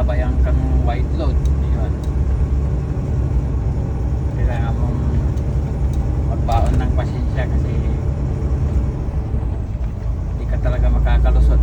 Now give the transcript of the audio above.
sabayan kang white load. Yun. Kailangan mong magbaon ng pasensya kasi hindi ka talaga makakalusot.